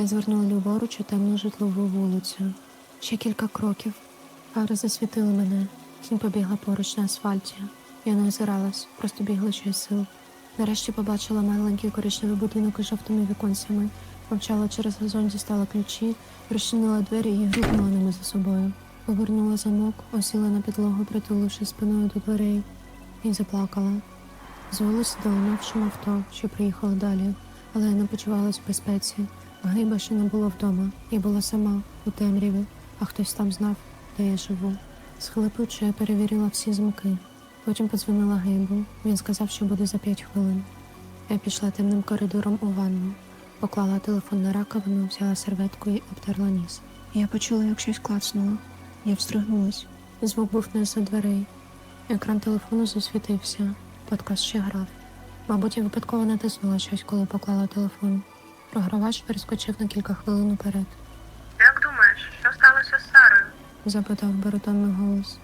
Я звернула ліворуч у темну житлову вулицю. Ще кілька кроків. Фари засвітили мене. Тінь побігла поруч на асфальті. Я не озиралась, просто бігла що й сил. Нарешті побачила маленький коричневий будинок із жовтими віконцями. Мовчала через газон, дістала ключі, розчинила двері і грюкнула ними за собою. Повернула замок, осіла на підлогу, притуливши спиною до дверей, і заплакала. З вулиці долинав авто, що приїхало далі, але я не почувалась в безпеці. Гейба ще не було вдома. Я була сама у темряві, а хтось там знав, де я живу. Схлипуючи, я перевірила всі замки. Потім подзвонила Гейбу. Він сказав, що буде за п'ять хвилин. Я пішла темним коридором у ванну, поклала телефон на раковину, взяла серветку і обтерла ніс. Я почула, як щось клацнуло. Я встригнулась. Звук був не за дверей. Екран телефону засвітився. Подкаст ще грав. Мабуть, я випадково натиснула щось, коли поклала телефон. Програвач перескочив на кілька хвилин уперед. Як думаєш, що сталося з Сарою? Запитав баритонний голос.